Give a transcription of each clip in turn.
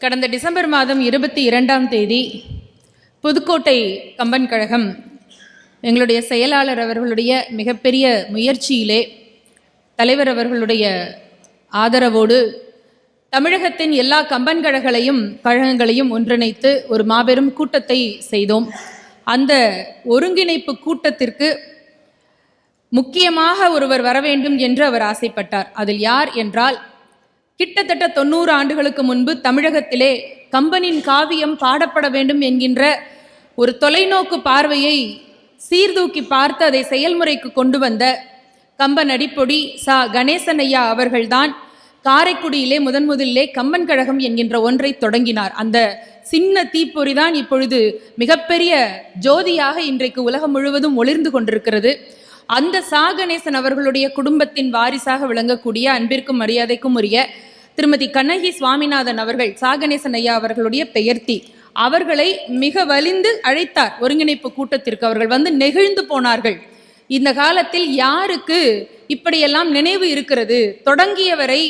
கடந்த டிசம்பர் மாதம் இருபத்தி இரண்டாம் தேதி புதுக்கோட்டை கம்பன் கழகம் எங்களுடைய செயலாளர் அவர்களுடைய மிகப்பெரிய முயற்சியிலே தலைவர் அவர்களுடைய ஆதரவோடு தமிழகத்தின் எல்லா கம்பன் கழகங்களையும் கழகங்களையும் ஒன்றிணைத்து ஒரு மாபெரும் கூட்டத்தை செய்தோம். அந்த ஒருங்கிணைப்பு கூட்டத்திற்கு முக்கியமாக ஒருவர் வர வேண்டும் என்று அவர் ஆசைப்பட்டார். அதில் யார் என்றால் கிட்டத்தட்ட தொண்ணூறு ஆண்டுகளுக்கு முன்பு தமிழகத்திலே கம்பனின் காவியம் பாடப்பட வேண்டும் என்கின்ற ஒரு தொலைநோக்கு பார்வையை சீர்தூக்கி பார்த்து அதை செயல்முறைக்கு கொண்டு வந்த கம்பன் அடிப்பொடி சா. கணேசன் ஐயா அவர்கள்தான் காரைக்குடியிலே முதன் முதலிலே கம்பன் கழகம் என்கின்ற ஒன்றை தொடங்கினார். அந்த சின்ன தீப்பொறி தான் இப்பொழுது மிகப்பெரிய ஜோதியாக இன்றைக்கு உலகம் முழுவதும் ஒளிர்ந்து கொண்டிருக்கிறது. அந்த சா. கணேசன் அவர்களுடைய குடும்பத்தின் வாரிசாக விளங்கக்கூடிய அன்பிற்கும் மரியாதைக்கும் உரிய திருமதி கண்ணகி சுவாமிநாதன் அவர்கள் சாகணேசன் ஐயா அவர்களுடைய பெயர்த்தி அவர்களை மிக வலிந்து அழைத்தார். ஒருங்கிணைப்பு கூட்டத்திற்கு அவர்கள் வந்து நெகிழ்ந்து போனார்கள். இந்த காலத்தில் யாருக்கு இப்படியெல்லாம் நினைவு இருக்கிறது? தொடங்கியவரை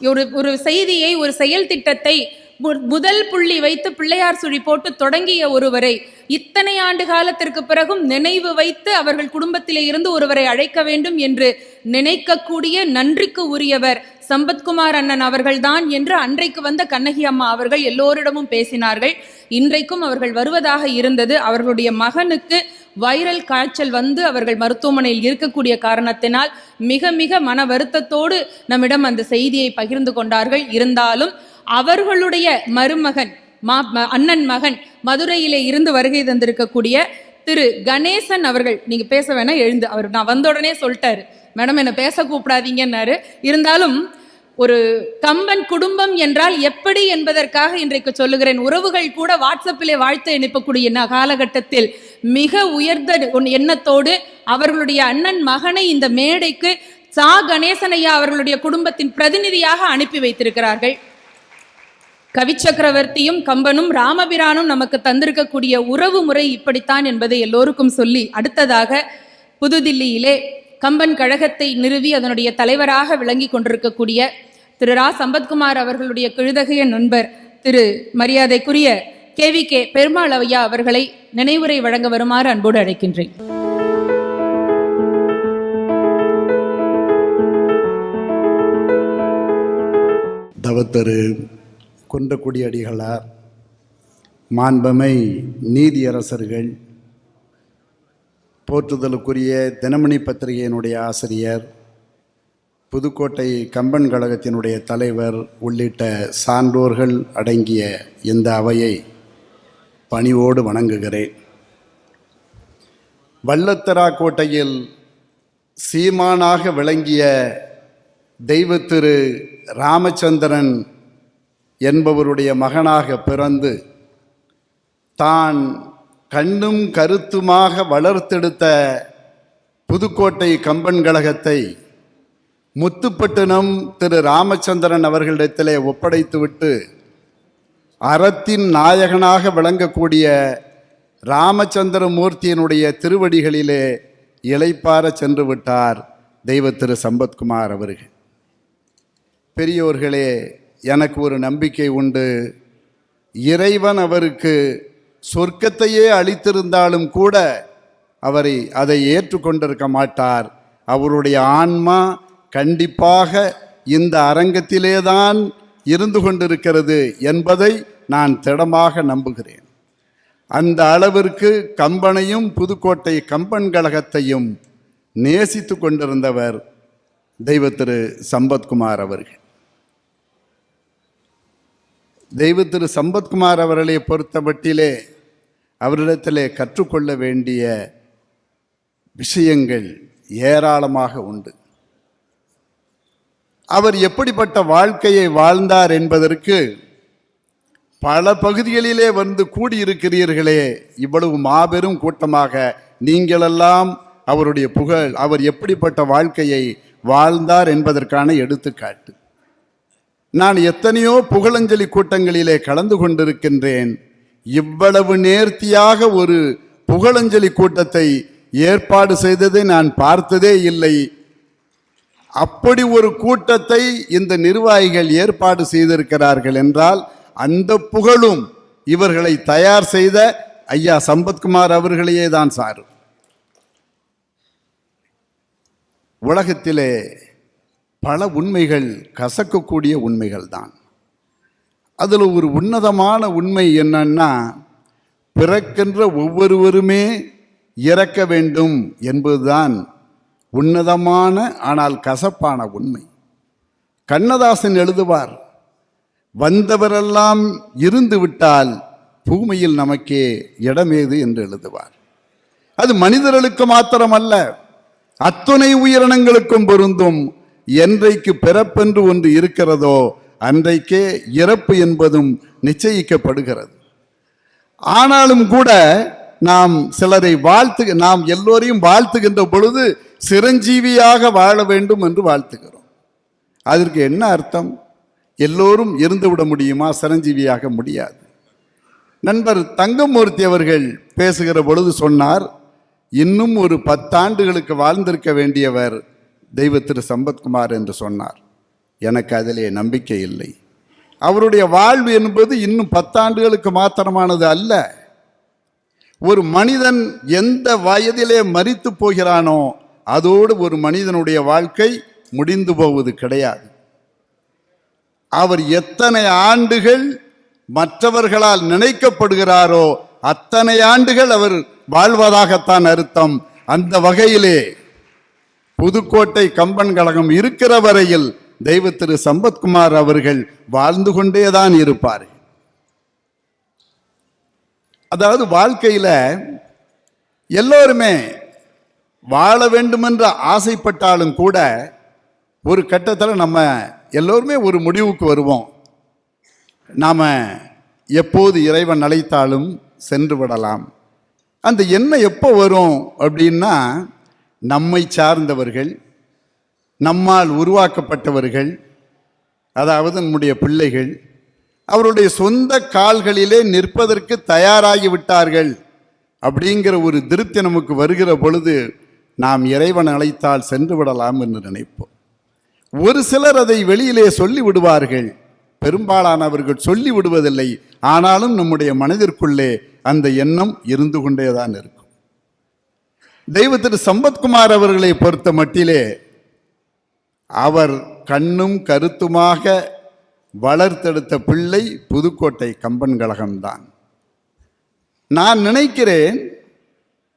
ஒரு ஒரு செய்தியை ஒரு செயல் திட்டத்தை முதல் புள்ளி வைத்து பிள்ளையார் சுழி போட்டு தொடங்கிய ஒருவரை இத்தனை ஆண்டு காலத்திற்கு பிறகும் நினைவு வைத்து அவர்கள் குடும்பத்திலே இருந்து ஒருவரை அழைக்க வேண்டும் என்று நினைக்கக்கூடிய நன்றிக்கு உரியவர் சம்பத்குமார் அண்ணன் அவர்கள்தான் என்று அன்றைக்கு வந்த கண்ணகி அம்மா அவர்கள் எல்லோரிடமும் பேசினார்கள். இன்றைக்கும் அவர்கள் வருவதாக இருந்தது. அவர்களுடைய மகனுக்கு வைரல் காய்ச்சல் வந்து அவர்கள் மருத்துவமனையில் இருக்கக்கூடிய காரணத்தினால் மிக மிக மன வருத்தத்தோடு நம்மிடம் அந்த செய்தியை பகிர்ந்து கொண்டார்கள். இருந்தாலும் அவர்களுடைய மருமகன் மா ம- அண்ணன் மகன் மதுரையிலே இருந்து வருகை தந்திருக்கக்கூடிய திரு கணேசன் அவர்கள் நீங்கள் பேச வேணா எழுந்து அவர் நான் வந்த உடனே சொல்லிட்டாரு. மேடம் என்னை பேச கூப்பிடாதீங்கன்னாரு. இருந்தாலும் ஒரு கம்பன் குடும்பம் என்றால் எப்படி என்பதற்காக இன்றைக்கு சொல்லுகிறேன். உறவுகள் கூட வாட்ஸ்அப்பிலே வாழ்த்து அனுப்பக்கூடிய ந- காலகட்டத்தில் மிக உயர்ந்த எண்ணத்தோடு அவர்களுடைய அண்ணன் மகனை இந்த மேடைக்கு சா கணேசனையா அவர்களுடைய குடும்பத்தின் பிரதிநிதியாக அனுப்பி வைத்திருக்கிறார்கள். கவிச்சக்கரவர்த்தியும் கம்பனும் ராமபிரானும் நமக்கு தந்திருக்கக்கூடிய உறவு முறை இப்படித்தான் என்பதை எல்லோருக்கும் சொல்லி அடுத்ததாக புதுதில்லியிலே கம்பன் கழகத்தை நிறுவி அதனுடைய தலைவராக விளங்கி கொண்டிருக்கக்கூடிய திரு ரா. சம்பத்குமார் அவர்களுடைய கிழுதகைய நண்பர் திரு மரியாதைக்குரிய கே. வி. கே. பெருமாள் ஐயா அவர்களை நினைவுரை வழங்க வருமாறு அன்போடு அழைக்கின்றேன். தவத்தரு குன்றக்குடியடிகளார் மாண்பமை நீதியரசர்கள் போற்றுதலுக்குரிய தினமணி பத்திரிகையினுடைய ஆசிரியர் புதுக்கோட்டை கம்பன் கழகத்தினுடைய தலைவர் உள்ளிட்ட சான்றோர்கள் அடங்கிய இந்த அவையை பணிவோடு வணங்குகிறேன். வல்லத்தரா கோட்டையில் சீமானாக விளங்கிய தெய்வத்திரு ராமச்சந்திரன் என்பவருடைய மகனாக பிறந்து தான் கண்ணும் கருத்துமாக வளர்த்தெடுத்த புதுக்கோட்டை கம்பன் கழகத்தை முத்துப்பட்டினம் திரு ராமச்சந்திரன் அவர்களிடத்திலே ஒப்படைத்துவிட்டு அறத்தின் நாயகனாக விளங்கக்கூடிய ராமச்சந்திரமூர்த்தியினுடைய திருவடிகளிலே இலைப்பார சென்று விட்டார் தெய்வ திரு சம்பத்குமார் அவர்கள். பெரியோர்களே எனக்கு ஒரு நம்பிக்கை உண்டு. இறைவன் அவருக்கு சொர்க்கத்தையே அளித்திருந்தாலும் கூட அவரை அதை ஏற்றுக்கொண்டிருக்க மாட்டார். அவருடைய ஆன்மா கண்டிப்பாக இந்த அரங்கத்திலேதான் இருந்து கொண்டிருக்கிறது என்பதை நான் திடமாக நம்புகிறேன். அந்த அளவிற்கு கம்பனையும் புதுக்கோட்டை கம்பன் கழகத்தையும் நேசித்து கொண்டிருந்தவர் தெய்வ திரு சம்பத்குமார் அவர்கள். தெய்வ திரு சம்பத்குமார் அவர்களை பொறுத்தமட்டிலே அவரிடத்திலே கற்றுக்கொள்ள வேண்டிய விஷயங்கள் ஏராளமாக உண்டு. அவர் எப்படிப்பட்ட வாழ்க்கையை வாழ்ந்தார் என்பதற்கு பல பகுதிகளிலே வந்து கூடியிருக்கிறீர்களே இவ்வளவு மாபெரும் கூட்டமாக நீங்களெல்லாம் அவருடைய புகழ் அவர் எப்படிப்பட்ட வாழ்க்கையை வாழ்ந்தார் என்பதற்கான எடுத்துக்காட்டு. நான் எத்தனையோ புகழஞ்சலி கூட்டங்களிலே கலந்து கொண்டிருக்கின்றேன். இவ்வளவு நேர்த்தியாக ஒரு புகழஞ்சலி கூட்டத்தை ஏற்பாடு செய்ததை நான் பார்த்ததே இல்லை. அப்படி ஒரு கூட்டத்தை இந்த நிர்வாகிகள் ஏற்பாடு செய்திருக்கிறார்கள் என்றால் அந்த புகழும் இவர்களை தயார் செய்த ஐயா சம்பத்குமார் அவர்களையே தான் சாரும். உலகத்திலே பல உண்மைகள் கசக்கக்கூடிய உண்மைகள் தான். அதில் ஒரு உன்னதமான உண்மை என்னன்னா பிறக்கின்ற ஒவ்வொருவருமே இறக்க வேண்டும் என்பதுதான் உன்னதமான ஆனால் கசப்பான உண்மை. கண்ணதாசன் எழுதுவார் வந்தவரெல்லாம் இருந்து விட்டால் பூமியில் நமக்கே இடமேது என்று எழுதுவார். அது மனிதர்களுக்கு மாத்திரமல்ல அத்துணை உயிரினங்களுக்கும் பொருந்தும் என்றைக்கு பிறப்பென்று ஒன்று இருக்கிறதோ அன்றைக்கே இறப்பு என்பதும் நிச்சயிக்கப்படுகிறது. ஆனாலும் கூட நாம் சிலரை வாழ்த்து நாம் எல்லோரையும் வாழ்த்துகின்ற பொழுது சிரஞ்சீவியாக வாழ வேண்டும் என்று வாழ்த்துகிறோம். அதற்கு என்ன அர்த்தம்? எல்லோரும் இருந்துவிட முடியுமா? சிரஞ்சீவியாக முடியாது. நண்பர் தங்கமூர்த்தி அவர்கள் பேசுகிற பொழுது சொன்னார் இன்னும் ஒரு பத்தாண்டுகளுக்கு வாழ்ந்திருக்க வேண்டியவர் தெய்வ திரு சம்பத்குமார் என்று சொன்னார். எனக்கு அதிலே நம்பிக்கை இல்லை. அவருடைய வாழ்வு என்பது இன்னும் பத்தாண்டுகளுக்கு மாத்திரமானது அல்ல. ஒரு மனிதன் எந்த வயதிலே மறித்து போகிறானோ அதோடு ஒரு மனிதனுடைய வாழ்க்கை முடிந்து போவது கிடையாது. அவர் எத்தனை ஆண்டுகள் மற்றவர்களால் நினைக்கப்படுகிறாரோ அத்தனை ஆண்டுகள் அவர் வாழ்வதாகத்தான் அர்த்தம். அந்த வகையிலே புதுக்கோட்டை கம்பன் கழகம் இருக்கிற வரையில் தெய்வ திரு சம்பத்குமார் அவர்கள் வாழ்ந்து கொண்டேதான் இருப்பார். அதாவது வாழ்க்கையில் எல்லோருமே வாழ வேண்டுமென்று ஆசைப்பட்டாலும் கூட ஒரு கட்டத்தில் நம்ம எல்லோருமே ஒரு முடிவுக்கு வருவோம். நாம் எப்போது இறைவன் அழைத்தாலும் சென்று விடலாம். அந்த எண்ணம் எப்போ வரும் அப்படின்னா நம்மை சார்ந்தவர்கள் நம்மால் உருவாக்கப்பட்டவர்கள் அதாவது நம்முடைய பிள்ளைகள் அவருடைய சொந்த கால்களிலே நிற்பதற்கு தயாராகி விட்டார்கள் அப்படிங்கிற ஒரு திருப்தி நமக்கு வருகிற பொழுது நாம் இறைவன் அழைத்தால் சென்று விடலாம் என்று நினைப்போம். ஒரு சிலர் அதை வெளியிலே சொல்லி விடுவார்கள். பெரும்பாலானவர்கள் சொல்லி விடுவதில்லை. ஆனாலும் நம்முடைய மனதிற்குள்ளே அந்த எண்ணம் இருந்து கொண்டேதான் இருக்கும். தெய்வ திரு சம்பத்குமார் அவர்களை பொறுத்த மட்டிலே அவர் கண்ணும் கருத்துமாக வளர்த்தெடுத்த பிள்ளை புதுக்கோட்டை கம்பன் கழகம்தான். நான் நினைக்கிறேன்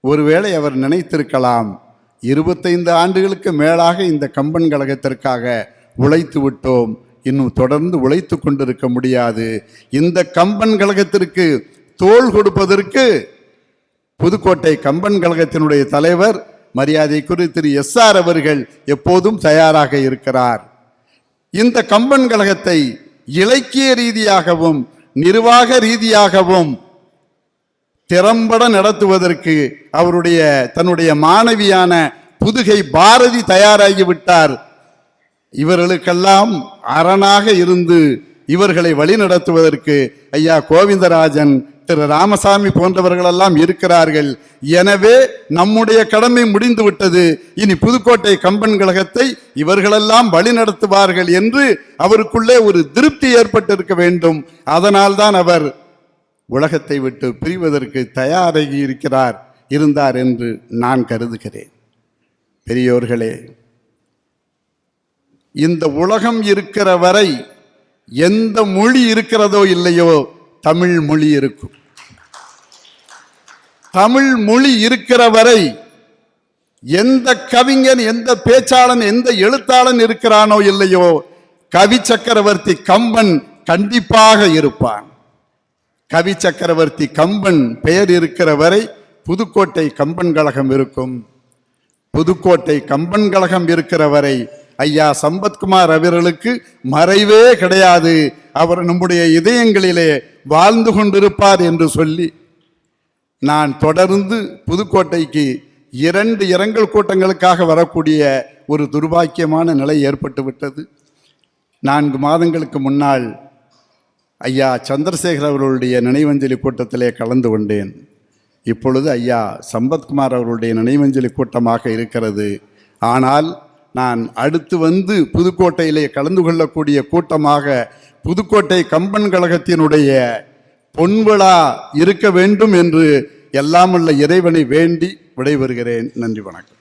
ஒருவேளை அவர் நினைத்திருக்கலாம் இருபத்தைந்து ஆண்டுகளுக்கு மேலாக இந்த கம்பன் கழகத்திற்காக உழைத்து விட்டோம் இன்னும் தொடர்ந்து உழைத்து கொண்டிருக்க முடியாது. இந்த கம்பன் கழகத்திற்கு தோள் கொடுப்பதற்கு புதுக்கோட்டை கம்பன் கழகத்தினுடைய தலைவர் மரியாதைக்குரிய திரு எஸ் ஆர் அவர்கள் எப்போதும் தயாராக இருக்கிறார். இந்த கம்பன் கழகத்தை இலக்கிய ரீதியாகவும் நிர்வாக ரீதியாகவும் திறம்பட நடத்துவதற்கு அவருடைய தன்னுடைய மாணவியான புதுகை பாரதி தயாராகிவிட்டார் இவர்களுக்கெல்லாம் அரணாக இருந்து இவர்களை வழிநடத்துவதற்கு ஐயா கோவிந்தராஜன் திரு ராமசாமி போன்றவர்களெல்லாம் இருக்கிறார்கள். எனவே நம்முடைய கடமை முடிந்து விட்டது இனி புதுக்கோட்டை கம்பன் கழகத்தை இவர்களெல்லாம் வழிநடத்துவார்கள் என்று அவருக்குள்ளே ஒரு திருப்தி ஏற்பட்டிருக்க வேண்டும். அதனால்தான் அவர் உலகத்தை விட்டு பிரிவதற்கு தயாராகி இருக்கிறார் இருந்தார் என்று நான் கருதுகிறேன். பெரியோர்களே இந்த உலகம் இருக்கிற வரை எந்த மொழி இருக்கிறதோ இல்லையோ தமிழ் மொழி இருக்கும். தமிழ் மொழி இருக்கிற வரை எந்த கவிஞன் எந்த பேச்சாளன் எந்த எழுத்தாளன் இருக்கிறானோ இல்லையோ கவி சக்கரவர்த்தி கம்பன் கண்டிப்பாக இருப்பான். கவி சக்கரவர்த்தி கம்பன் பெயர் இருக்கிற வரை புதுக்கோட்டை கம்பன் கழகம் இருக்கும். புதுக்கோட்டை கம்பன் கழகம் இருக்கிற வரை ஐயா சம்பத்குமார் அவர்களுக்கு மறைவே கிடையாது. அவர் நம்முடைய இதயங்களிலே வாழ்ந்து கொண்டிருப்பார் என்று சொல்லி நான் தொடர்ந்து புதுக்கோட்டைக்கு இரண்டு இரங்கல் கூட்டங்களுக்காக வரக்கூடிய ஒரு துர்பாக்கியமான நிலை ஏற்பட்டு விட்டது. நான்கு மாதங்களுக்கு முன்னால் ஐயா சந்திரசேகர் அவர்களுடைய நினைவஞ்சலி கூட்டத்திலே கலந்து கொண்டேன். இப்பொழுது ஐயா சம்பத்குமார் அவர்களுடைய நினைவஞ்சலி கூட்டமாக இருக்கிறது. ஆனால் நான் அடுத்து வந்து புதுக்கோட்டையிலே கலந்து கொள்ளக்கூடிய கூட்டமாக புதுக்கோட்டை கம்பன் கழகத்தினுடைய பொன்விழா இருக்க வேண்டும் என்று எல்லாமுள்ள இறைவனை வேண்டி விடைபெறுகிறேன். நன்றி வணக்கம்.